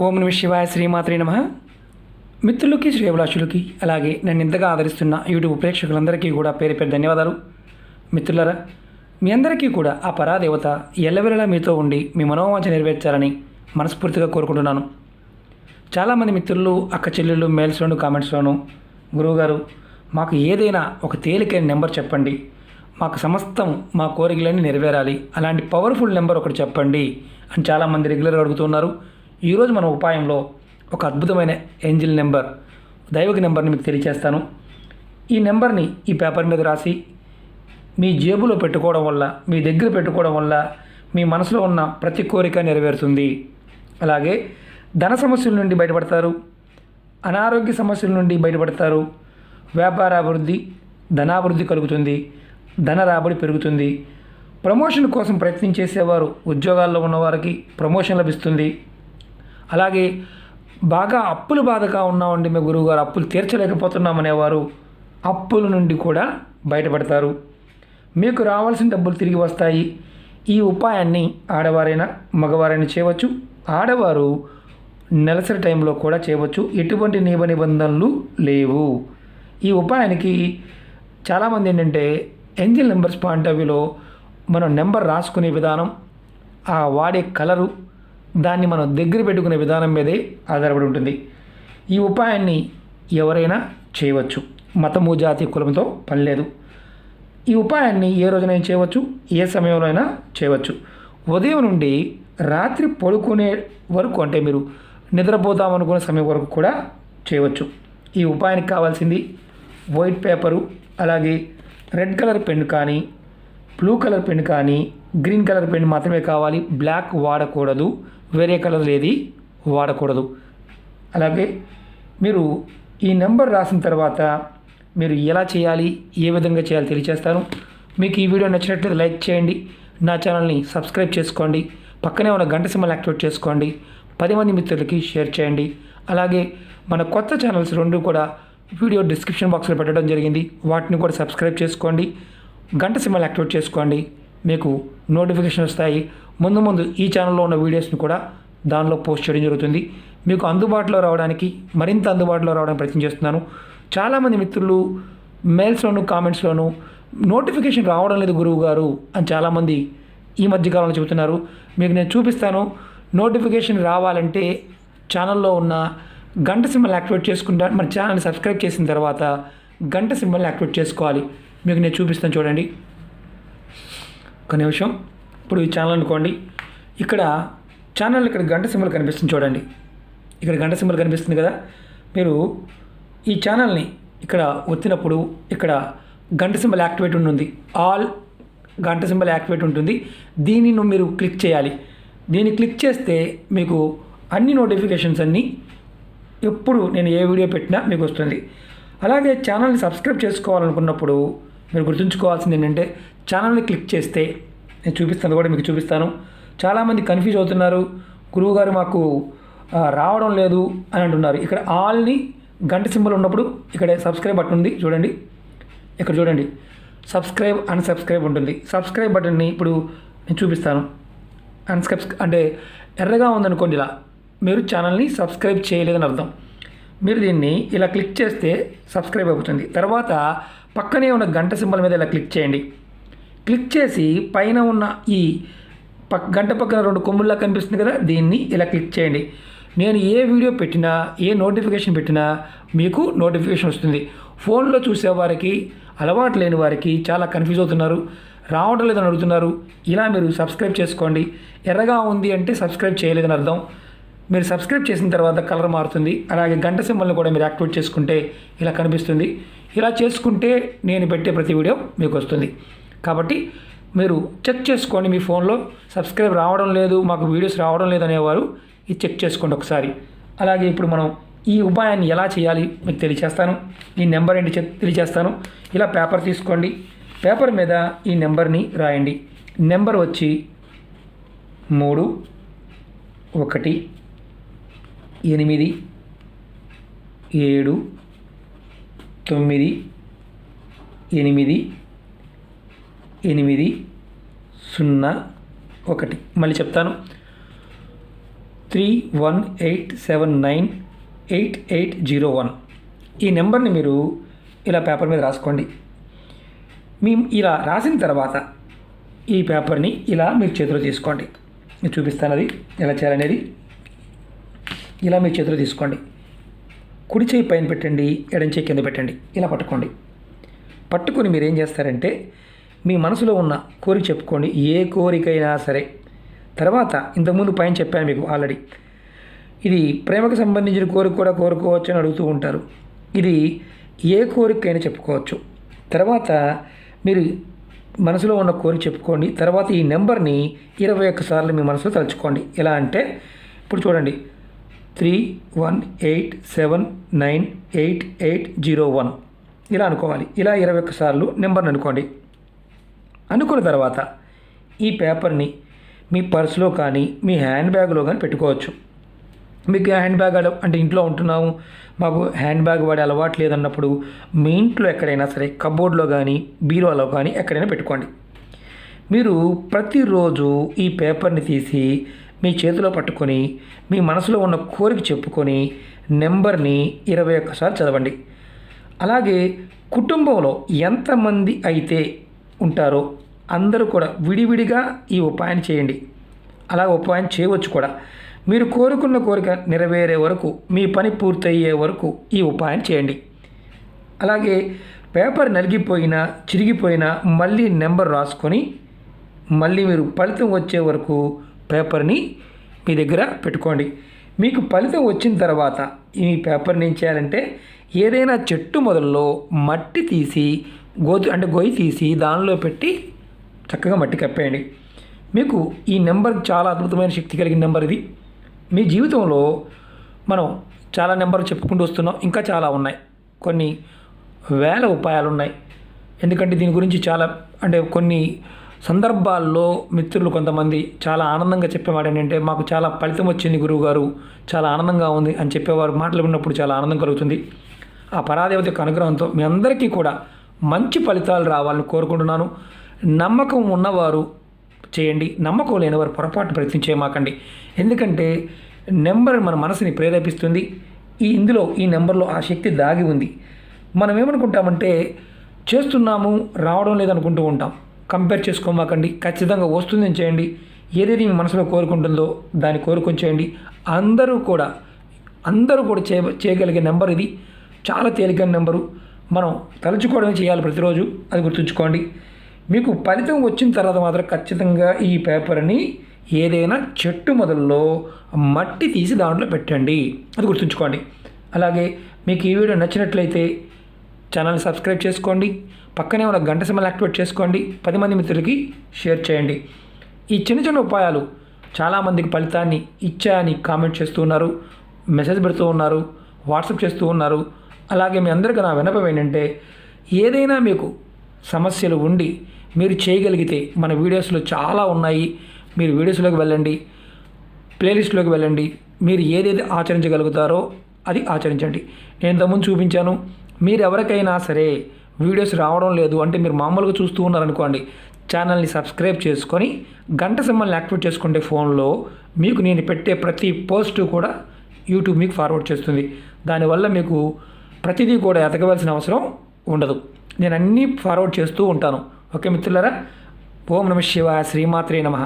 ఓం నమ శివాయ శ్రీమాత్రి నమ. మిత్రులకి శ్రేయభిలాషులకి అలాగే నన్ను ఇంతగా ఆదరిస్తున్న యూట్యూబ్ ప్రేక్షకులందరికీ కూడా పేరు పేరు ధన్యవాదాలు. మిత్రులరా మీ అందరికీ కూడా ఆ పరాదేవత ఎల్లవెల్లలా మీతో ఉండి మీ మనోవాంఛ నెరవేర్చాలని మనస్ఫూర్తిగా కోరుకుంటున్నాను. చాలామంది మిత్రులు అక్క చెల్లెళ్ళు మెయిల్స్లోను కామెంట్స్లోను గురువుగారు మాకు ఏదైనా ఒక తేలికైన నెంబర్ చెప్పండి. మాకు సమస్తం మా కోరికలన్నీ నెరవేరాలి. అలాంటి పవర్ఫుల్ నెంబర్ ఒకటి చెప్పండి అని చాలామంది రెగ్యులర్గా అడుగుతున్నారు ఈరోజు మన ఉపాయంలో ఒక అద్భుతమైన ఏంజిల్ నెంబర్ దైవిక నెంబర్ని మీకు తెలియజేస్తాను ఈ నెంబర్ని ఈ పేపర్ మీద రాసి మీ జేబులో పెట్టుకోవడం వల్ల మీ దగ్గర పెట్టుకోవడం వల్ల మీ మనసులో ఉన్న ప్రతి కోరిక నెరవేరుతుంది. అలాగే ధన సమస్యల నుండి బయటపడతారు అనారోగ్య సమస్యల నుండి బయటపడతారు వ్యాపారాభివృద్ధి ధనాభివృద్ధి కలుగుతుంది ధన రాబడి పెరుగుతుంది. ప్రమోషన్ కోసం ప్రయత్నం చేసేవారు ఉద్యోగాల్లో ఉన్నవారికి ప్రమోషన్ లభిస్తుంది. అలాగే బాగా అప్పులు బాధగా ఉన్నామండి మీ గురువుగారు అప్పులు తీర్చలేకపోతున్నామనేవారు అప్పుల నుండి కూడా బయటపడతారు. మీకు రావాల్సిన డబ్బులు తిరిగి వస్తాయి. ఈ ఉపాయాన్ని ఆడవారైనా మగవారైనా చేయవచ్చు. ఆడవారు నెలసరి టైంలో కూడా చేయవచ్చు. ఎటువంటి నియమ నిబంధనలు లేవు. ఈ ఉపాయానికి చాలామంది ఏంటంటే ఎంజిల్ నెంబర్స్ పాయింట్ ఆఫ్ వ్యూలో మనం నెంబర్ రాసుకునే విధానం ఆ వాడే కలరు దాన్ని మనం దగ్గర పెట్టుకునే విధానం మీదే ఆధారపడి ఉంటుంది. ఈ ఉపాయాన్ని ఎవరైనా చేయవచ్చు. మతము జాతి కులంతో పని లేదు. ఈ ఉపాయాన్ని ఏ రోజునైనా చేయవచ్చు ఏ సమయంలో అయినా చేయవచ్చు. ఉదయం నుండి రాత్రి పడుకునే వరకు అంటే మీరు నిద్రపోతాం అనుకునే సమయం వరకు కూడా చేయవచ్చు. ఈ ఉపాయానికి కావాల్సింది వైట్ పేపరు అలాగే రెడ్ కలర్ పెన్ కానీ బ్లూ కలర్ పెన్ కానీ గ్రీన్ కలర్ పెయింట్ మాత్రమే కావాలి. బ్లాక్ వాడకూడదు. వేరే కలర్ ఏది వాడకూడదు. అలాగే మీరు ఈ నెంబర్ రాసిన తర్వాత మీరు ఎలా చేయాలి ఏ విధంగా చేయాలి తెలియజేస్తాను మీకు ఈ వీడియో నచ్చినట్లయితే లైక్ చేయండి. నా ఛానల్ని సబ్స్క్రైబ్ చేసుకోండి. పక్కనే ఉన్న గంట సింబల్ యాక్టివేట్ చేసుకోండి. పది మంది మిత్రులకి షేర్ చేయండి. అలాగే మన కొత్త ఛానల్స్ రెండు కూడా వీడియో డిస్క్రిప్షన్ బాక్స్లో పెట్టడం జరిగింది. వాటిని కూడా సబ్స్క్రైబ్ చేసుకోండి. గంట సింబల్ యాక్టివేట్ చేసుకోండి. మీకు నోటిఫికేషన్ వస్తాయి. ముందు ముందు ఈ ఛానల్లో ఉన్న వీడియోస్ని కూడా దానిలో పోస్ట్ చేయడం జరుగుతుంది. మీకు అందుబాటులో రావడానికి మరింత అందుబాటులో రావడానికి ప్రయత్నం చేస్తున్నాను. చాలామంది మిత్రులు మెయిల్స్లోను కామెంట్స్లోను నోటిఫికేషన్ రావడం లేదు గురువు గారు అని చాలామంది ఈ మధ్యకాలంలో చెబుతున్నారు. మీకు నేను చూపిస్తాను. నోటిఫికేషన్ రావాలంటే ఛానల్లో ఉన్న గంట సింబల్ యాక్టివేట్ చేసుకుంటా మన ఛానల్ని సబ్స్క్రైబ్ చేసిన తర్వాత గంట సింబల్ని యాక్టివేట్ చేసుకోవాలి. మీకు నేను చూపిస్తాను చూడండి. ఒక నిమిషం. ఇప్పుడు ఈ ఛానల్ అనుకోండి. ఇక్కడ ఛానల్ ఇక్కడ గంట సింబల్ కనిపిస్తుంది చూడండి. ఇక్కడ గంట సింబల్ కనిపిస్తుంది కదా. మీరు ఈ ఛానల్ని ఇక్కడ ఒత్తినప్పుడు ఇక్కడ గంట సింబల్ యాక్టివేట్ ఉంటుంది. ఆల్ గంట సింబల్ యాక్టివేట్ ఉంటుంది. దీనిని మీరు క్లిక్ చేయాలి. దీన్ని క్లిక్ చేస్తే మీకు అన్ని నోటిఫికేషన్స్ అన్నీ ఎప్పుడు నేను ఏ వీడియో పెట్టినా మీకు వస్తుంది. అలాగే ఛానల్ని సబ్స్క్రైబ్ చేసుకోవాలనుకున్నప్పుడు మీరు గుర్తుంచుకోవాల్సింది ఏంటంటే ఛానల్ని క్లిక్ చేస్తే నేను చూపిస్తాను కూడా మీకు చూపిస్తాను. చాలామంది కన్ఫ్యూజ్ అవుతున్నారు. గురువుగారు మాకు రావడం లేదు అని అంటున్నారు. ఇక్కడ ఆల్ని గంట సింబల్ ఉన్నప్పుడు ఇక్కడ సబ్స్క్రైబ్ బటన్ ఉంది. చూడండి. ఇక్కడ చూడండి. సబ్స్క్రైబ్ అన్సబ్స్క్రైబ్ ఉంటుంది. సబ్స్క్రైబ్ బటన్ని ఇప్పుడు నేను చూపిస్తాను. అన్సబ్స్ అంటే ఎర్రగా ఉందనుకోండి ఇలా. మీరు ఛానల్ని సబ్స్క్రైబ్ చేయలేదని అర్థం. మీరు దీన్ని ఇలా క్లిక్ చేస్తే సబ్స్క్రైబ్ అవుతుంది. తర్వాత పక్కనే ఉన్న గంట సింబల్ మీద ఇలా క్లిక్ చేయండి. క్లిక్ చేసి పైన ఉన్న ఈ పక్ గంట పక్కన రెండు కొమ్ముల్లా కనిపిస్తుంది కదా దీన్ని ఇలా క్లిక్ చేయండి. నేను ఏ వీడియో పెట్టినా ఏ నోటిఫికేషన్ పెట్టినా మీకు నోటిఫికేషన్ వస్తుంది. ఫోన్లో చూసేవారికి అలవాటు లేని వారికి చాలా కన్ఫ్యూజ్ అవుతున్నారు. రావడం లేదని అడుగుతున్నారు. ఇలా మీరు సబ్స్క్రైబ్ చేసుకోండి. ఎర్రగా ఉంది అంటే సబ్స్క్రైబ్ చేయలేదని అర్థం. మీరు సబ్స్క్రైబ్ చేసిన తర్వాత కలర్ మారుతుంది. అలాగే గంట సింబల్ని కూడా మీరు యాక్టివేట్ చేసుకుంటే ఇలా కనిపిస్తుంది. ఇలా చేసుకుంటే నేను పెట్టే ప్రతి వీడియో మీకు వస్తుంది. కాబట్టి మీరు చెక్ చేసుకోండి మీ ఫోన్లో సబ్స్క్రైబ్ రావడం లేదు మాకు వీడియోస్ రావడం లేదు అనేవారు ఇది చెక్ చేసుకోండి ఒకసారి. అలాగే ఇప్పుడు మనం ఈ ఉపాయాన్ని ఎలా చేయాలి మీకు తెలియచేస్తాను. ఈ నెంబర్ ఏంటి తెలియచేస్తాను. ఇలా పేపర్ తీసుకోండి. పేపర్ మీద ఈ నెంబర్ని రాయండి. నెంబర్ వచ్చి మూడు ఒకటి ఎనిమిది ఏడు తొమ్మిది ఎనిమిది ఎనిమిది సున్నా ఒకటి. మళ్ళీ చెప్తాను. Three one eight seven nine eight eight zero one. ఈ నెంబర్ని మీరు ఇలా పేపర్ మీద రాసుకోండి. మీ ఇలా రాసిన తర్వాత ఈ పేపర్ని ఇలా మీరు చేతిలో తీసుకోండి. నేను చూపిస్తాను అది ఎలా చేయాలనేది. ఇలా మీ చేతిలో తీసుకోండి. కుడి చేయి పైన పెట్టండి ఎడం చేయి కింద పెట్టండి. ఇలా పట్టుకోండి. పట్టుకొని మీరు ఏం చేస్తారంటే మీ మనసులో ఉన్న కోరిక చెప్పుకోండి. ఏ కోరికైనా సరే. తర్వాత ఇంతకుముందు పైన చెప్పాను మీకు ఆల్రెడీ. ఇది ప్రేమకు సంబంధించిన కోరిక కూడా కోరుకోవచ్చు అని అడుగుతూ ఉంటారు. ఇది ఏ కోరికైనా చెప్పుకోవచ్చు. తర్వాత మీరు మనసులో ఉన్న కోరిక చెప్పుకోండి. తర్వాత ఈ నెంబర్ని ఇరవై ఒక్కసార్లు మీ మనసులో తలుచుకోండి. ఎలా అంటే ఇప్పుడు చూడండి. Three one eight seven nine eight eight zero one ఇలా అనుకోవాలి. ఇలా ఇరవై ఒక్కసార్లు నెంబర్ని అనుకోండి. అనుకున్న తర్వాత ఈ పేపర్ని మీ పర్సులో కానీ మీ హ్యాండ్ బ్యాగ్లో కానీ పెట్టుకోవచ్చు. మీకు హ్యాండ్ బ్యాగ్ అంటే ఇంట్లో ఉంటున్నాము మాకు హ్యాండ్ బ్యాగ్ వాడే అలవాటు లేదన్నప్పుడు మీ ఇంట్లో ఎక్కడైనా సరే కబోర్డ్లో కానీ బీరోలో కానీ ఎక్కడైనా పెట్టుకోండి. మీరు ప్రతిరోజు ఈ పేపర్ని తీసి మీ చేతిలో పట్టుకొని మీ మనసులో ఉన్న కోరిక చెప్పుకొని నెంబర్ని ఇరవై ఒక్కసారి చదవండి. అలాగే కుటుంబంలో ఎంతమంది అయితే ఉంటారో అందరూ కూడా విడివిడిగా ఈ ఉపాయం చేయండి. అలా ఉపాయం చేయవచ్చు కూడా. మీరు కోరుకున్న కోరిక నెరవేరే వరకు మీ పని పూర్తయ్యే వరకు ఈ ఉపాయం చేయండి. అలాగే పేపర్ నలిగిపోయినా చిరిగిపోయినా మళ్ళీ నెంబర్ రాసుకొని మళ్ళీ మీరు ఫలితం వచ్చే వరకు పేపర్ని మీ దగ్గర పెట్టుకోండి. మీకు ఫలితం వచ్చిన తర్వాత ఈ పేపర్ని ఏం చేయాలంటే ఏదైనా చెట్టు మొదల్లో మట్టి తీసి గోతు అంటే గొయ్యి తీసి దానిలో పెట్టి చక్కగా మట్టి కప్పేయండి. మీకు ఈ నెంబర్ చాలా అద్భుతమైన శక్తి కలిగిన నెంబర్ ఇది. మీ జీవితంలో మనం చాలా నెంబర్లు చెప్పుకుంటూ వస్తున్నాం. ఇంకా చాలా ఉన్నాయి. కొన్ని వేల ఉపాయాలు ఉన్నాయి. ఎందుకంటే దీని గురించి చాలా అంటే కొన్ని సందర్భాల్లో మిత్రులు కొంతమంది చాలా ఆనందంగా చెప్పేవాడు ఏంటంటే మాకు చాలా ఫలితం వచ్చింది గురువు గారు చాలా ఆనందంగా ఉంది అని చెప్పేవారు. మాటలు విన్నప్పుడు చాలా ఆనందం కలుగుతుంది. ఆ పరాదేవత యొక్క అనుగ్రహంతో మీ అందరికీ కూడా మంచి ఫలితాలు రావాలని కోరుకుంటున్నాను. నమ్మకం ఉన్నవారు చేయండి. నమ్మకం లేనివారు పొరపాటు ప్రయత్నం చేయమాకండి. ఎందుకంటే నెంబర్ మన మనసుని ప్రేరేపిస్తుంది. ఈ ఇందులో ఈ నెంబర్లో ఆ శక్తి దాగి ఉంది. మనం ఏమనుకుంటామంటే చేస్తున్నాము రావడం లేదనుకుంటూ ఉంటాం. కంపేర్ చేసుకోమాకండి. ఖచ్చితంగా వస్తుందని చేయండి. ఏదైతే మీ మనసులో కోరుకుంటుందో దాన్ని కోరుకొని చేయండి. అందరూ కూడా అందరూ కూడా చేయ చేయగలిగే నెంబర్ ఇది. చాలా తేలికైన నెంబరు. మనం తలుచుకోవడమే చేయాలి ప్రతిరోజు. అది గుర్తుంచుకోండి. మీకు ఫలితం వచ్చిన తర్వాత మాత్రం ఖచ్చితంగా ఈ పేపర్ని ఏదైనా చెట్టు మొదల్లో మట్టి తీసి దాంట్లో పెట్టండి. అది గుర్తుంచుకోండి. అలాగే మీకు ఈ వీడియో నచ్చినట్లయితే ఛానల్ సబ్స్క్రైబ్ చేసుకోండి. పక్కనే ఉన్న గంట సిమ్మలు యాక్టివేట్ చేసుకోండి. పది మంది మిత్రులకి షేర్ చేయండి. ఈ చిన్న చిన్న ఉపాయాలు చాలామందికి ఫలితాన్ని ఇచ్చాయని కామెంట్ చేస్తూ ఉన్నారు. మెసేజ్ పెడుతూ ఉన్నారు. వాట్సాప్ చేస్తూ ఉన్నారు. అలాగే మీ అందరికీ నా వినపం ఏంటంటే ఏదైనా మీకు సమస్యలు ఉండి మీరు చేయగలిగితే మన వీడియోస్లో చాలా ఉన్నాయి. మీరు వీడియోస్లోకి వెళ్ళండి. ప్లేలిస్ట్లోకి వెళ్ళండి. మీరు ఏదేది ఆచరించగలుగుతారో అది ఆచరించండి. నేను ఇంతకుముందు చూపించాను. మీరు ఎవరికైనా సరే వీడియోస్ రావడం లేదు అంటే మీరు మామూలుగా చూస్తూ ఉన్నారనుకోండి ఛానల్ని సబ్స్క్రైబ్ చేసుకొని గంట సింబల్ని యాక్టివేట్ చేసుకుంటే ఫోన్లో మీకు నేను పెట్టే ప్రతి పోస్ట్ కూడా యూట్యూబ్ మీకు ఫార్వర్డ్ చేస్తుంది. దానివల్ల మీకు ప్రతిదీ కూడా ఎతకవలసిన అవసరం ఉండదు. నేను అన్నీ ఫార్వర్డ్ చేస్తూ ఉంటాను. ఓకే మిత్రులరా? ఓం నమ శివ శ్రీమాత్రే నమ.